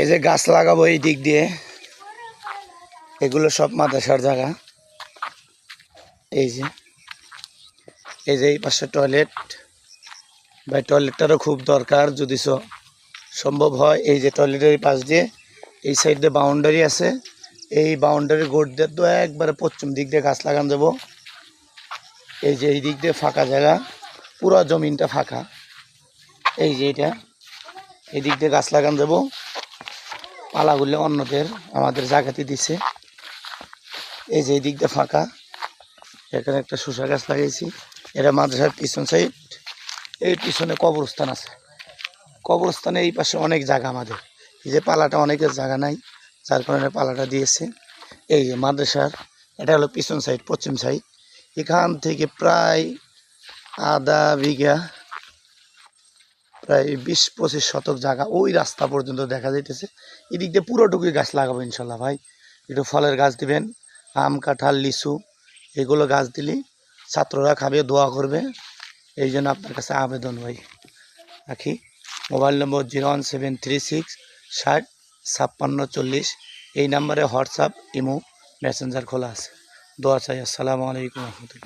এই যে গাছ লাগাবো এই দিক দিয়ে। এগুলো সব মাদ্রাসার জায়গা। এই যে এই যে এই পাশে টয়লেট ভাই টয়লেটটারও খুব দরকার যদি সম্ভব হয়। এই যে টয়লেটের এই পাশ দিয়ে, এই সাইড দিয়ে বাউন্ডারি আছে। এই বাউন্ডারি গোট দিয়ে তো একবারে পশ্চিম দিক দিয়ে গাছ লাগান দেবো। এই যে এই দিক দিয়ে ফাঁকা জায়গা। পুরো জমিনটা ফাঁকা। এই যে এটা। এই দিক দিয়ে গাছ লাগান দেবো। পালাগুলো অন্যদের আমাদের জায়গাতে দিছে। এই যে এই দিক ফাঁকা, এখানে একটা শসা গাছ লাগিয়েছি। এটা মাদ্রাসার পিছন সাইড এই পিছনে কবরস্থান আছে। কবরস্থানে এই পাশে অনেক জায়গা আমাদের। এই যে পালাটা অনেকের জায়গা নাই, যার কারণে পালাটা দিয়েছে। এই যে মাদ্রাসার, এটা হলো পিছন সাইড পশ্চিম সাইড এখান থেকে প্রায় আধা বিঘা প্রায় বিশ পঁচিশ শতক জায়গা ওই রাস্তা পর্যন্ত দেখা যাইতেছে। এদিক দিয়ে পুরোটুকুই গাছ লাগাবো ইনশাল্লাহ ভাই। একটু ফলের গাছ দিবেন, আম, কাঁঠাল, লিচু, এগুলো গাছ দিলে ছাত্ররা খাবে, দোয়া করবে। এই জন্য আপনার কাছে আবেদন ভাই। রাখি। Mobile number zero one seven three six ষাট ছাপ্পান্ন চল্লিশ। এই নাম্বারে হোয়াটসঅ্যাপ, ইমো, মেসেঞ্জার খোলা আছে। দোয়া চাই। আসসালামু আলাইকুম রহমতুল্লাহ।